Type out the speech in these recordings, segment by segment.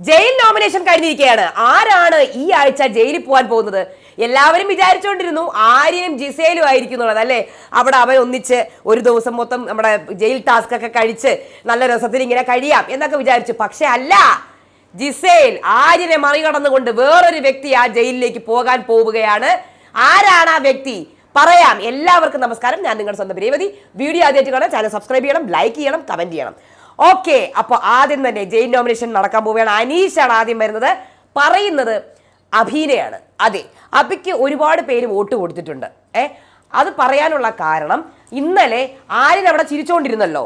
Jail nomination കഴിഞ്ഞിരിക്കുകയാണ്. ആരാണ് ഈ ആഴ്ച ജയിലിൽ പോകാൻ പോകുന്നത്? എല്ലാവരും വിചാരിച്ചുകൊണ്ടിരുന്നു ആര്യനും ജിസേലും ആയിരിക്കും എന്നുള്ളത് അല്ലേ? അവിടെ അവൻ ഒന്നിച്ച് ഒരു ദിവസം മൊത്തം നമ്മുടെ ജയിൽ ടാസ്ക് ഒക്കെ കഴിച്ച് നല്ല രസത്തിൽ ഇങ്ങനെ കഴിയാം എന്നൊക്കെ വിചാരിച്ചു. പക്ഷെ അല്ല ജിസേൽ ആര്യനെ മറികടന്നുകൊണ്ട് വേറൊരു വ്യക്തി ആ ജയിലിലേക്ക് പോകാൻ പോവുകയാണ്. ആരാണ് ആ വ്യക്തി? പറയാം. എല്ലാവർക്കും നമസ്കാരം. ഞാൻ നിങ്ങളുടെ സ്വന്തം രേവതി. വീഡിയോ ആദ്യമായിട്ട് കാണാൻ ചാനൽ സബ്സ്ക്രൈബ് ചെയ്യണം ലൈക്ക് ചെയ്യണം കമന്റ് ചെയ്യണം. ഓക്കെ അപ്പോൾ ആദ്യം തന്നെ ജയിൽ നോമിനേഷൻ നടക്കാൻ പോവുകയാണ്. അനീഷാണ് ആദ്യം വരുന്നത്. പറയുന്നത് അഭീനയാണ്. അതെ അഭിക്ക് ഒരുപാട് പേര് വോട്ട് കൊടുത്തിട്ടുണ്ട്. ഏ അത് പറയാനുള്ള കാരണം ഇന്നലെ ആര്യൻ അവിടെ ചിരിച്ചുകൊണ്ടിരുന്നല്ലോ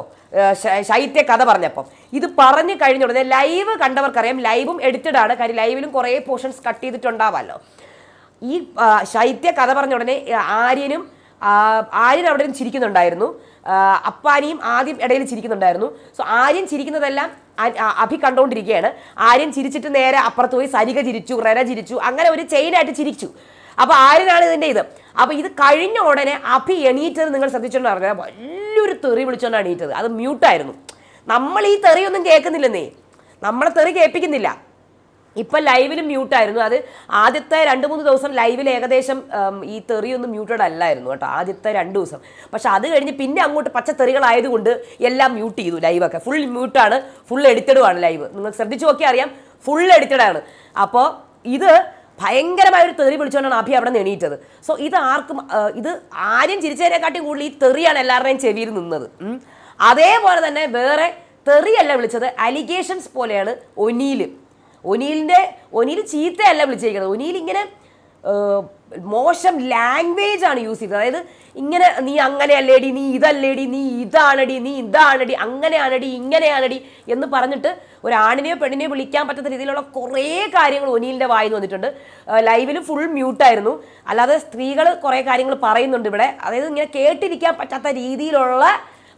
ശൈത്യ കഥ പറഞ്ഞപ്പം. ഇത് പറഞ്ഞു കഴിഞ്ഞ ഉടനെ ലൈവ് കണ്ടവർക്കറിയാം. ലൈവും എഡിറ്റഡ് ആണ്. കാര്യം ലൈവിലും കുറേ പോർഷൻസ് കട്ട് ചെയ്തിട്ടുണ്ടാവാമല്ലോ ഈ ശൈത്യ കഥ പറഞ്ഞ ഉടനെ ആര്യനും ആര്യൻ അവിടെ ചിരിക്കുന്നുണ്ടായിരുന്നു. അപ്പാനിയും ആദ്യം ഇടയിൽ ചിരിക്കുന്നുണ്ടായിരുന്നു. സോ ആര്യൻ ചിരിക്കുന്നതെല്ലാം അഭി കണ്ടുകൊണ്ടിരിക്കുകയാണ്. ആര്യൻ ചിരിച്ചിട്ട് നേരെ അപ്പുറത്ത് പോയി സരിക ചിരിച്ചു റെന ചിരിച്ചു അങ്ങനെ ഒരു ചെയിനായിട്ട് ചിരിച്ചു. അപ്പൊ ആര്യനാണ് ഇതിന്റെ ഇത്. അപ്പൊ ഇത് കഴിഞ്ഞ ഉടനെ അഭി എണീറ്റത് നിങ്ങൾ ശ്രദ്ധിച്ചോണ്ട് പറഞ്ഞാൽ വലിയൊരു തെറി വിളിച്ചോണ്ടാണ് എണീറ്റത്. അത് മ്യൂട്ടായിരുന്നു നമ്മൾ ഈ തെറിയൊന്നും കേൾക്കുന്നില്ലെന്നേ. നമ്മളെ തെറി കേൾപ്പിക്കുന്നില്ല. ഇപ്പം ലൈവിലും മ്യൂട്ടായിരുന്നു അത് ആദ്യത്തെ രണ്ട് മൂന്ന് ദിവസം ലൈവിൽ ഏകദേശം ഈ തെറിയൊന്നും മ്യൂട്ടഡ് അല്ലായിരുന്നു കേട്ടോ. ആദ്യത്തെ രണ്ട് ദിവസം. പക്ഷെ അത് കഴിഞ്ഞ് പിന്നെ അങ്ങോട്ട് പച്ച തെറികളായതുകൊണ്ട് എല്ലാം മ്യൂട്ട് ചെയ്തു ലൈവൊക്കെ ഫുൾ മ്യൂട്ടാണ് ഫുൾ എഡിറ്റഡുമാണ് ലൈവ് നിങ്ങൾ ശ്രദ്ധിച്ചു നോക്കിയാൽ അറിയാം ഫുൾ എഡിറ്റഡാണ് അപ്പോൾ ഇത് ഭയങ്കരമായ ഒരു തെറി വിളിച്ചുകൊണ്ടാണ് അഭി അവിടെ നിന്ന് എണീറ്റത്. സോ ഇത് ആർക്കും ഇത് ആരും ചിരിച്ചതിനെക്കാട്ടി കൂടുതൽ ഈ തെറിയാണ് എല്ലാവരുടെയും ചെവിയിൽ നിന്നത്. അതേപോലെ തന്നെ വേറെ തെറിയല്ല വിളിച്ചത് അലിഗേഷൻസ് പോലെയാണ് ഒനീൽ ഒനീലിന്റെ ഒനീൽ ചീത്തയല്ല വിളിച്ചിരിക്കുന്നത്. ഒനീൽ ഇങ്ങനെ മോശം ലാംഗ്വേജ് ആണ് യൂസ് ചെയ്തത്. അതായത് ഇങ്ങനെ നീ അങ്ങനെയല്ലേടി നീ ഇതല്ലേടി നീ ഇതാണടി നീ ഇതാണടി അങ്ങനെയാണടി ഇങ്ങനെയാണടി എന്ന് പറഞ്ഞിട്ട് ഒരു ആണിനെയോ പെണ്ണിനെയോ വിളിക്കാൻ പറ്റാത്ത രീതിയിലുള്ള കുറേ കാര്യങ്ങൾ ഒനിയിലിന്റെ വായിന്ന് വന്നിട്ടുണ്ട്. ലൈവിൽ ഫുൾ മ്യൂട്ടായിരുന്നു അല്ലാതെ സ്ത്രീകൾ കുറേ കാര്യങ്ങൾ പറയുന്നുണ്ട് ഇവിടെ. അതായത് ഇങ്ങനെ കേട്ടിരിക്കാൻ പറ്റാത്ത രീതിയിലുള്ള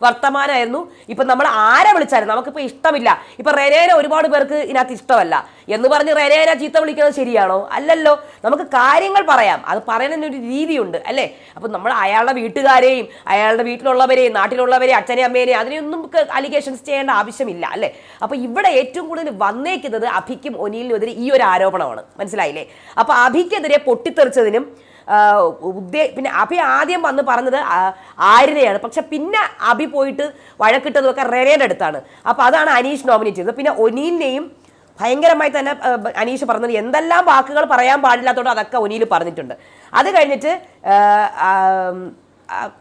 വർത്തമാനമായിരുന്നു ഇപ്പം നമ്മൾ ആരെ വിളിച്ചാലും നമുക്കിപ്പോൾ ഇഷ്ടമില്ല. ഇപ്പം റെനേനെ ഒരുപാട് പേർക്ക് ഇതിനകത്ത് ഇഷ്ടമല്ല. എന്ന് പറഞ്ഞ് റെനേനെ ചീത്ത വിളിക്കുന്നത് ശരിയാണോ? അല്ലല്ലോ. നമുക്ക് കാര്യങ്ങൾ പറയാം. അത് പറയുന്നതിനൊരു രീതിയുണ്ട് അല്ലേ? അപ്പം നമ്മൾ അയാളുടെ വീട്ടുകാരെയും അയാളുടെ വീട്ടിലുള്ളവരെയും നാട്ടിലുള്ളവരെയും അച്ഛനെയും അമ്മേനെയും അതിനെയൊന്നും അലിഗേഷൻസ് ചെയ്യേണ്ട ആവശ്യമില്ല അല്ലേ? അപ്പോൾ ഇവിടെ ഏറ്റവും കൂടുതൽ വന്നേക്കുന്നത് അഭിക്കും ഒനിയിലും എതിരെ ഈ ഒരു ആരോപണമാണ്. മനസ്സിലായില്ലേ? അപ്പോൾ അഭിക്കെതിരെ പൊട്ടിത്തെറിച്ചതിനും ഉദ്ദേ പിന്നെ അഭി ആദ്യം വന്ന് പറഞ്ഞത് ആര്യനെയാണ്. പക്ഷെ പിന്നെ അഭി പോയിട്ട് വഴക്കിട്ടതൊക്കെ റെനയുടെ അടുത്താണ്. അപ്പോൾ അതാണ് അനീഷ് നോമിനേറ്റ് ചെയ്തത്. പിന്നെ ഒനീലിനെയും ഭയങ്കരമായി തന്നെ അനീഷ് പറഞ്ഞത് എന്തെല്ലാം വാക്കുകൾ പറയാൻ പാടില്ലാത്തതുകൊണ്ട് അതൊക്കെ ഒനീൽ പറഞ്ഞിട്ടുണ്ട്. അത് കഴിഞ്ഞിട്ട്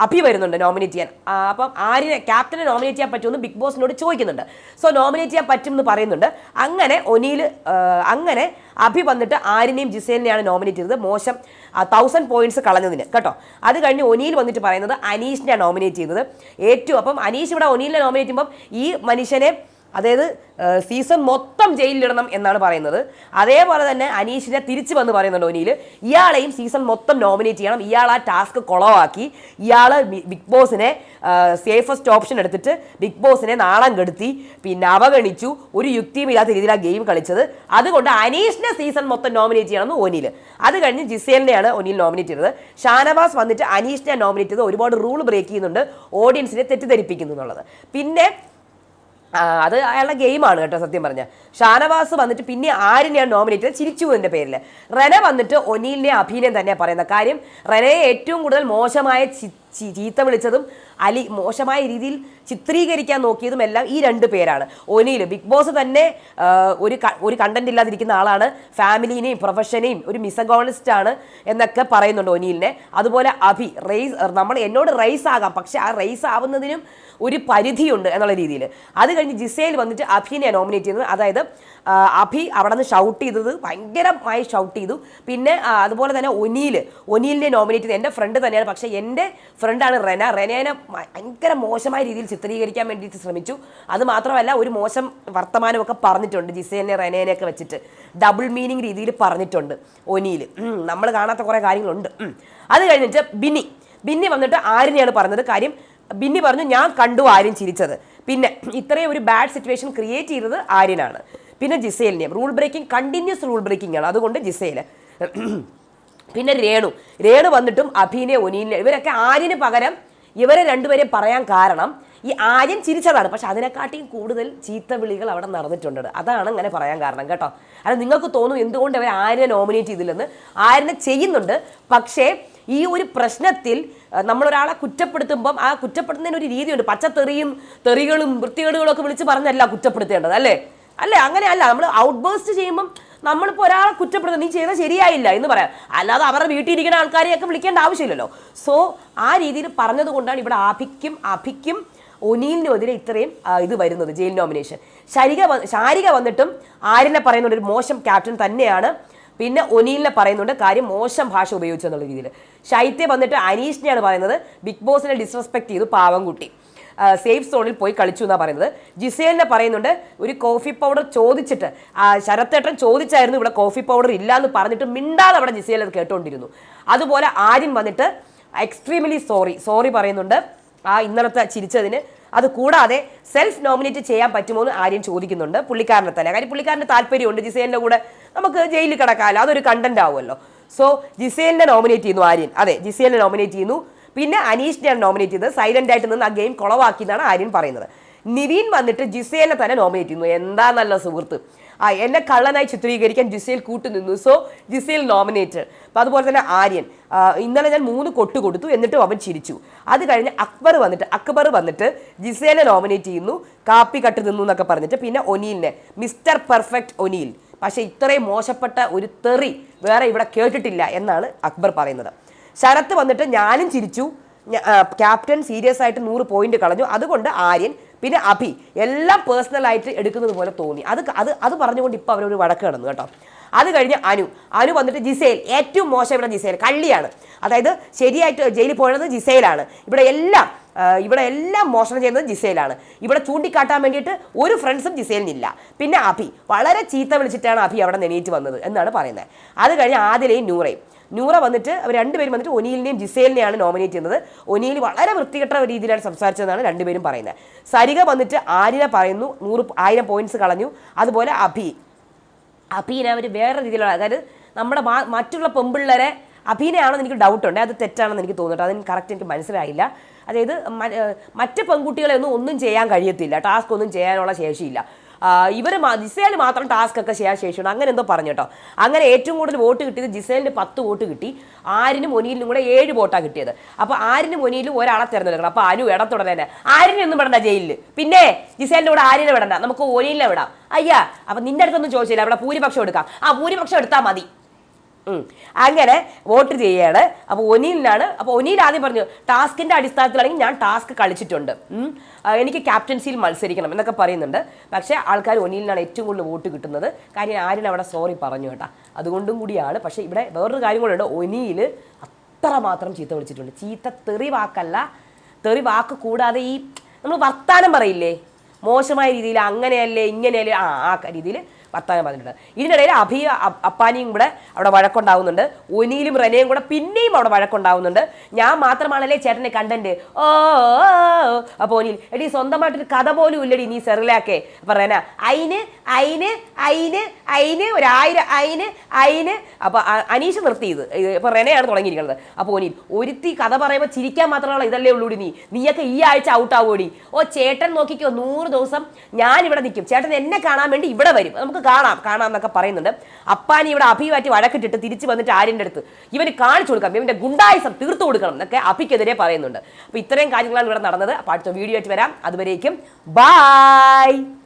അഭി വരുന്നുണ്ട് നോമിനേറ്റ് ചെയ്യാൻ. അപ്പം ആര്യനെ ക്യാപ്റ്റനെ നോമിനേറ്റ് ചെയ്യാൻ പറ്റുമെന്ന് ബിഗ് ബോസിനോട് ചോദിക്കുന്നുണ്ട്. സോ നോമിനേറ്റ് ചെയ്യാൻ പറ്റുമെന്ന് പറയുന്നുണ്ട്. അങ്ങനെ ഒനിയിൽ അങ്ങനെ അഭി വന്നിട്ട് ആരിനെയും ജിസേലിനെയാണ് നോമിനേറ്റ് ചെയ്തത്. മോശം തൗസൻഡ് പോയിന്റ്സ് കളഞ്ഞതിന്. കേട്ടോ? അത് കഴിഞ്ഞ് ഒനിയിൽ വന്നിട്ട് പറയുന്നത് അനീഷിനെയാണ് നോമിനേറ്റ് ചെയ്തത്. ഏറ്റവും അപ്പം അനീഷ് ഇവിടെ ഒനിയിലെ നോമിനേറ്റ് ചെയ്യുമ്പം ഈ മനുഷ്യനെ അതായത് സീസൺ മൊത്തം ജയിലിലിടണം എന്നാണ് പറയുന്നത്. അതേപോലെ തന്നെ അനീഷിനെ തിരിച്ചു വന്ന് പറയുന്നുണ്ട് ഒനിയിൽ ഇയാളെയും സീസൺ മൊത്തം നോമിനേറ്റ് ചെയ്യണം. ഇയാൾ ആ ടാസ്ക് കുളവാക്കി. ഇയാൾ ബിഗ് ബോസിനെ സേഫസ്റ്റ് ഓപ്ഷൻ എടുത്തിട്ട് ബിഗ് ബോസിനെ നാളം കെടുത്തി പിന്നെ അവഗണിച്ചു. ഒരു യുക്തിയും ഇല്ലാത്ത രീതിയിൽ ആ ഗെയിം കളിച്ചത്. അതുകൊണ്ട് അനീഷിനെ സീസൺ മൊത്തം നോമിനേറ്റ് ചെയ്യണം ഒനിയിൽ അത് കഴിഞ്ഞ് ജിസേലിനെയാണ് ഒനിയിൽ നോമിനേറ്റ് ചെയ്തത്. ഷാനവാസ് വന്നിട്ട് അനീഷിനെ നോമിനേറ്റ് ചെയ്ത് ഒരുപാട് റൂൾ ബ്രേക്ക് ചെയ്യുന്നുണ്ട്. ഓഡിയൻസിനെ തെറ്റിദ്ധരിപ്പിക്കുന്നു എന്നുള്ളത്. പിന്നെ അത് അയാളുടെ ഗെയിമാണ് കേട്ടോ സത്യം പറഞ്ഞ. ഷാനവാസ് വന്നിട്ട് പിന്നെ ആരിനെയാണ് നോമിനേറ്റ് ചെയ്തത്? ചിരിച്ചു എന്റെ പേരിൽ റെന വന്നിട്ട് ഒനീലിനെ അഭിനയം തന്നെ പറയുന്ന കാര്യം റെനയെ ഏറ്റവും കൂടുതൽ മോശമായ ചീത്ത വിളിച്ചതും അലി മോശമായ രീതിയിൽ ചിത്രീകരിക്കാൻ നോക്കിയതും എല്ലാം ഈ രണ്ട് പേരാണ്. ഒനിയിൽ ബിഗ് ബോസ് തന്നെ ഒരു ഒരു കണ്ടന്റ് ഇല്ലാതിരിക്കുന്ന ആളാണ്. ഫാമിലിനെയും പ്രൊഫഷനെയും ഒരു മിസഗോണിസ്റ്റ് ആണ് എന്നൊക്കെ പറയുന്നുണ്ട് ഒനിയിലിനെ. അതുപോലെ അഭി റേസ് നമ്മൾ എന്നോട് റേസ് ആകാം പക്ഷേ ആ റേസ് ആവുന്നതിനും ഒരു പരിധിയുണ്ട് എന്നുള്ള രീതിയിൽ അത് കഴിഞ്ഞ് ജിസയിൽ വന്നിട്ട് അഭിനെ നോമിനേറ്റ് ചെയ്യുന്നത്. അതായത് അഭി അവിടെ നിന്ന് ഷൗട്ട് ചെയ്തത് ഭയങ്കരമായി ഷൗട്ട് ചെയ്തു. പിന്നെ അതുപോലെ തന്നെ ഒനിയിൽ ഒനിയിലിനെ നോമിനേറ്റ് ചെയ്തത് എന്റെ ഫ്രണ്ട് തന്നെയാണ്. പക്ഷേ എന്റെ ഫ്രണ്ടാണ് റെന. റെനേനെ ഭയങ്കര മോശമായ രീതിയിൽ ചിത്രീകരിക്കാൻ വേണ്ടിയിട്ട് ശ്രമിച്ചു. അത് മാത്രമല്ല ഒരു മോശം വർത്തമാനമൊക്കെ പറഞ്ഞിട്ടുണ്ട് ജിസേനെ റെനേനെയൊക്കെ വെച്ചിട്ട്. ഡബിൾ മീനിങ് രീതിയിൽ പറഞ്ഞിട്ടുണ്ട് ഒനിയിൽ. നമ്മൾ കാണാത്ത കുറേ കാര്യങ്ങളുണ്ട്. അത് കഴിഞ്ഞിട്ട് ബിന്നി. ബിന്നി വന്നിട്ട് ആരിനെയാണ് പറഞ്ഞത്. കാര്യം ബിന്നി പറഞ്ഞു ഞാൻ കണ്ടു ആര്യൻ ചിരിച്ചത്. പിന്നെ ഇത്രയും ഒരു ബാഡ് സിറ്റുവേഷൻ ക്രിയേറ്റ് ചെയ്തത് ആര്യനാണ്. പിന്നെ ജിസേലിനെയും rule breaking continues rule breaking ആണ്. അതുകൊണ്ട് ജിസേൽ പിന്നെ രേണു. രേണു വന്നിട്ടും അഭിനെ ഒനീലിനെ ഇവരൊക്കെ ആര്യന് പകരം ഇവരെ രണ്ടുപേരെയും പറയാൻ കാരണം ഈ ആര്യം ചിരിച്ചതാണ്. പക്ഷെ അതിനെക്കാട്ടിയും കൂടുതൽ ചീത്ത വിളികൾ അവിടെ നടന്നിട്ടുണ്ട്. അതാണ് അങ്ങനെ പറയാൻ കാരണം കേട്ടോ. അത് നിങ്ങൾക്ക് തോന്നും എന്തുകൊണ്ട് അവർ ആര്യനെ നോമിനേറ്റ് ചെയ്തില്ലെന്ന്? ആര്യനെ ചെയ്യുന്നുണ്ട്. പക്ഷേ ഈ ഒരു പ്രശ്നത്തിൽ നമ്മളൊരാളെ കുറ്റപ്പെടുത്തുമ്പം ആ കുറ്റപ്പെടുത്തുന്നതിന് ഒരു രീതിയുണ്ട്. പച്ചത്തെറിയും തെറികളും വൃത്തികേടുകളും ഒക്കെ വിളിച്ച് പറഞ്ഞല്ല കുറ്റപ്പെടുത്തേണ്ടത് അല്ലേ? അല്ലേ അങ്ങനെയല്ല. നമ്മൾ ഔട്ട് ബേസ്റ്റ് ചെയ്യുമ്പം നമ്മളിപ്പോൾ ഒരാളെ കുറ്റപ്പെടുത്തുന്നത് നീ ചെയ്താൽ ശരിയായില്ല എന്ന് പറയാം. അല്ലാതെ അവരുടെ വീട്ടിൽ ഇരിക്കുന്ന ആൾക്കാരെയൊക്കെ വിളിക്കേണ്ട ആവശ്യമില്ലല്ലോ. സോ ആ രീതിയിൽ പറഞ്ഞതുകൊണ്ടാണ് ഇവിടെ അഭിക്കും അഭിക്കും ഒനീലിനും എതിരെ ഇത്രയും ഇത് വരുന്നത് ജയിൽ നോമിനേഷൻ ശരിക ശാരിക വന്നിട്ടും ആര്യനെ പറയുന്നുണ്ട് ഒരു മോശം ക്യാപ്റ്റൻ തന്നെയാണ്. പിന്നെ ഒനീലിനെ പറയുന്നുണ്ട് കാര്യം മോശം ഭാഷ ഉപയോഗിച്ചു എന്നുള്ള രീതിയിൽ. ശൈത്യ വന്നിട്ട് അനീഷിനെയാണ് പറയുന്നത് ബിഗ് ബോസിനെ ഡിസ്റെസ്പെക്ട് ചെയ്തു പാവം കുട്ടി. സേഫ് സോണിൽ പോയി കളിച്ചു എന്നാണ് പറയുന്നത്. ജിസേലിനെ പറയുന്നുണ്ട് ഒരു കോഫി പൗഡർ ചോദിച്ചിട്ട് ശരത്തേട്ടൻ ചോദിച്ചായിരുന്നു ഇവിടെ കോഫി പൗഡർ ഇല്ല എന്ന് പറഞ്ഞിട്ട് മിണ്ടാതെ അവിടെ ജിസേൽ അത് കേട്ടുകൊണ്ടിരുന്നു അതുപോലെ ആര്യൻ വന്നിട്ട് എക്സ്ട്രീംലി സോറി സോറി പറയുന്നുണ്ട്. ആ ഇന്നലത്തെ ചിരിച്ചതിന്. അത് കൂടാതെ സെൽഫ് നോമിനേറ്റ് ചെയ്യാൻ പറ്റുമോ എന്ന് ആര്യൻ ചോദിക്കുന്നുണ്ട്. പുള്ളിക്കാരനെ തന്നെ. കാര്യം പുള്ളിക്കാരന്റെ താല്പര്യമുണ്ട്. ജിസേലിന്റെ കൂടെ നമുക്ക് ജയിലിൽ കിടക്കാമല്ലോ. അതൊരു കണ്ടന്റ് ആവുമല്ലോ. സോ ജിസേലിനെ നോമിനേറ്റ് ചെയ്യുന്നു ആര്യൻ. അതെ ജിസേലിനെ നോമിനേറ്റ് ചെയ്യുന്നു. പിന്നെ അനീഷിനെയാണ് നോമിനേറ്റ് ചെയ്തത്. സൈലന്റ് ആയിട്ട് നിന്ന് ആ ഗെയിം കുളവാക്കി എന്നാണ് ആര്യൻ പറയുന്നത്. നിവീൻ വന്നിട്ട് ജിസേലിനെ തന്നെ നോമിനേറ്റ് ചെയ്യുന്നു. എന്താ നല്ല സുഹൃത്ത്. ആ എന്നെ കള്ളനായി ചിത്രീകരിക്കാൻ ജിസേൽ കൂട്ടുനിന്നു സോ ജിസേൽ നോമിനേറ്റഡ് അപ്പോൾ അതുപോലെ തന്നെ ആര്യൻ. ഇന്നലെ ഞാൻ മൂന്ന് കൊട്ട് കൊടുത്തു എന്നിട്ടും അവൻ ചിരിച്ചു. അത് കഴിഞ്ഞ് അക്ബർ വന്നിട്ട് അക്ബർ വന്നിട്ട് ജിസേലെ നോമിനേറ്റ് ചെയ്യുന്നു. കാപ്പി കട്ട് നിന്നു എന്നൊക്കെ പറഞ്ഞിട്ട്. പിന്നെ ഒനീലിനെ മിസ്റ്റർ പെർഫെക്റ്റ് ഒനീൽ. പക്ഷേ ഇത്രയും മോശപ്പെട്ട ഒരു തെറി വേറെ ഇവിടെ കേട്ടിട്ടില്ല എന്നാണ് അക്ബർ പറയുന്നത്. ശരത്ത് വന്നിട്ട് ഞാനും ചിരിച്ചു. ക്യാപ്റ്റൻ സീരിയസ് ആയിട്ട് നൂറ് പോയിന്റ് കളഞ്ഞു. അതുകൊണ്ട് ആര്യൻ പിന്നെ അഭി എല്ലാം പേഴ്സണലായിട്ട് എടുക്കുന്നത് പോലെ തോന്നി. അത് അത് അത് പറഞ്ഞുകൊണ്ട് ഇപ്പോൾ അവരൊരു വഴക്ക് കിടന്നു കേട്ടോ. അത് കഴിഞ്ഞ് അനു അനു വന്നിട്ട് ജിസേൽ ഏറ്റവും മോശം ഇവിടെ ജിസേൽ കള്ളിയാണ്. അതായത് ശരിയായിട്ട് ജയിലിൽ പോയത് ജിസയിലാണ് ഇവിടെ എല്ലാം ഇവിടെ എല്ലാം മോഷണം ചെയ്യുന്നത് ജിസയിലാണ് ഇവിടെ ചൂണ്ടിക്കാട്ടാൻ വേണ്ടിയിട്ട് ഒരു ഫ്രണ്ട്സും ജിസേലിനില്ല. പിന്നെ അഭി വളരെ ചീത്ത വിളിച്ചിട്ടാണ് അഭി അവിടെ നെണീറ്റ് വന്നത് എന്നാണ് പറയുന്നത്. അത് കഴിഞ്ഞ് ആദിലെയും നൂറയും. നൂറ വന്നിട്ട് അവർ രണ്ടുപേരും വന്നിട്ട് ഒനീലിനെയും ജിസേലിനെയാണ് നോമിനേറ്റ് ചെയ്യുന്നത്. ഒനീൽ വളരെ വൃത്തികെട്ട രീതിയിലാണ് സംസാരിച്ചതെന്നാണ് രണ്ടുപേരും പറയുന്നത്. സരിക വന്നിട്ട് ആര്യനെ പറയുന്നു നൂറ് ആയിരം പോയിന്റ്സ് കളഞ്ഞു. അതുപോലെ അഭി. അഭീനെ അവർ വേറെ രീതിയിലുള്ള അതായത് നമ്മുടെ മറ്റുള്ള പെമ്പിള്ളേരെ അഭീനയാണെന്ന് എനിക്ക് ഡൗട്ട് ഉണ്ട്. അത് തെറ്റാണെന്ന് എനിക്ക് തോന്നിട്ട് അതിന് കറക്റ്റ് എനിക്ക് മനസ്സിലായില്ല. അതായത് മറ്റ് പെൺകുട്ടികളെ ഒന്നും ഒന്നും ചെയ്യാൻ കഴിയത്തില്ല. ടാസ്ക് ഒന്നും ചെയ്യാനുള്ള ശേഷിയില്ല. ഇവർ ജിസേൽ മാത്രം ടാസ്ക് ഒക്കെ ചെയ്യാൻ ശേഷിയുണ്ട്. അങ്ങനെ എന്തോ പറഞ്ഞു കേട്ടോ. അങ്ങനെ ഏറ്റവും കൂടുതൽ വോട്ട് കിട്ടിയത് ജിസേലിന് പത്ത് വോട്ട് കിട്ടി. ആരിനും ഒനിയിലും കൂടെ ഏഴ് വോട്ടാണ് കിട്ടിയത്. അപ്പോൾ ആരിനും ഒനിയിലും ഒരാളെ തിരഞ്ഞെടുക്കണം. അപ്പോൾ അനു ഇടത്തുടനെ തന്നെ ആരിനെ ഒന്നും വിടണ്ട ജയിലിൽ പിന്നെ ജിസേലിന്റെ കൂടെ ആരിനെ വിടണ്ട? നമുക്ക് ഒനിയിലെ വിടാം. അയ്യാ അപ്പം നിന്റെ അടുത്തൊന്നും ചോദിച്ചില്ല. അവിടെ ഭൂരിപക്ഷം എടുക്കാം. ആ ഭൂരിപക്ഷം എടുത്താൽ മതി. അങ്ങനെ വോട്ട് ചെയ്യാണ്. അപ്പോൾ ഒനിയിലാണ് അപ്പോൾ ഒനീൽ ആദ്യം പറഞ്ഞു ടാസ്കിന്റെ അടിസ്ഥാനത്തിലാണെങ്കിൽ ഞാൻ ടാസ്ക് കളിച്ചിട്ടുണ്ട്. എനിക്ക് ക്യാപ്റ്റൻസിയിൽ മത്സരിക്കണം എന്നൊക്കെ പറയുന്നുണ്ട്. പക്ഷേ ആൾക്കാർ ഒനീലിനാണ് ഏറ്റവും കൂടുതൽ വോട്ട് കിട്ടുന്നത്. കാര്യം ആര്യൻ അവിടെ സോറി പറഞ്ഞു കേട്ടാ. അതുകൊണ്ടും കൂടിയാണ്. പക്ഷേ ഇവിടെ വേറൊരു കാര്യം കൂടെ ഉണ്ട്. ഒനിയിൽ അത്ര മാത്രം ചീത്ത വിളിച്ചിട്ടുണ്ട്. ചീത്ത തെറി വാക്കല്ല തെറി വാക്ക് കൂടാതെ ഈ നമ്മൾ വർത്താനം പറയില്ലേ? മോശമായ രീതിയിൽ അങ്ങനെയല്ലേ ഇങ്ങനെയല്ലേ ആ ആ രീതിയിൽ വർത്താനം പറഞ്ഞിട്ടുണ്ട്. ഇതിനിടയിൽ അഭി അപ്പാനിയും കൂടെ അവിടെ വഴക്കുണ്ടാവുന്നുണ്ട്. ഒനിയിലും റെനയും കൂടെ പിന്നെയും അവിടെ വഴക്കുണ്ടാവുന്നുണ്ട്. ഞാൻ മാത്രമാണല്ലേ ചേട്ടന്റെ കണ്ടന്റ്? ഓ. അപ്പോൾ നീ എടി സ്വന്തമായിട്ടൊരു കഥ പോലും ഇല്ലടി നീ സെറിലാക്കെ. റെന അയിന് അയിന് അയിന് അയിന് ഒരായിരം അയിന് അയിന്. അപ്പൊ അനീഷ് നിർത്തി ഇത്. ഇപ്പൊ റെനയാണ് തുടങ്ങിയിരിക്കുന്നത് അപ്പൊ നീ ഒരുത്തി കഥ പറയുമ്പോൾ ചിരിക്കാൻ മാത്രമുള്ള ഇതല്ലേ ഉള്ളൂടി നീ. നീയൊക്കെ ഈ ആഴ്ച ഔട്ട് ആവുമോടി ഓ ചേട്ടൻ നോക്കിക്കോ നൂറ് ദിവസം ഞാൻ ഇവിടെ നിൽക്കും. ചേട്ടൻ എന്നെ കാണാൻ വേണ്ടി ഇവിടെ വരും. നമുക്ക് കാണാം കാണാം എന്നൊക്കെ പറയുന്നുണ്ട്. അപ്പാൻ ഇവിടെ അഭിവാറ്റി വഴക്കിട്ടിട്ട് തിരിച്ചു വന്നിട്ട് ആര്യന്റെ അടുത്ത് ഇവന് കാണിച്ചു കൊടുക്കാം. ഇവന്റെ ഗുണ്ടായിസം തീർത്തു കൊടുക്കണം എന്നൊക്കെ അഭിക്കെതിരെ പറയുന്നുണ്ട്. അപ്പൊ ഇത്രയും കാര്യങ്ങളാണ് ഇവിടെ നടന്നത്. അപ്പൊ അടുത്ത വീഡിയോ ആയിട്ട് വരാം. അതുവരേക്കും ബൈ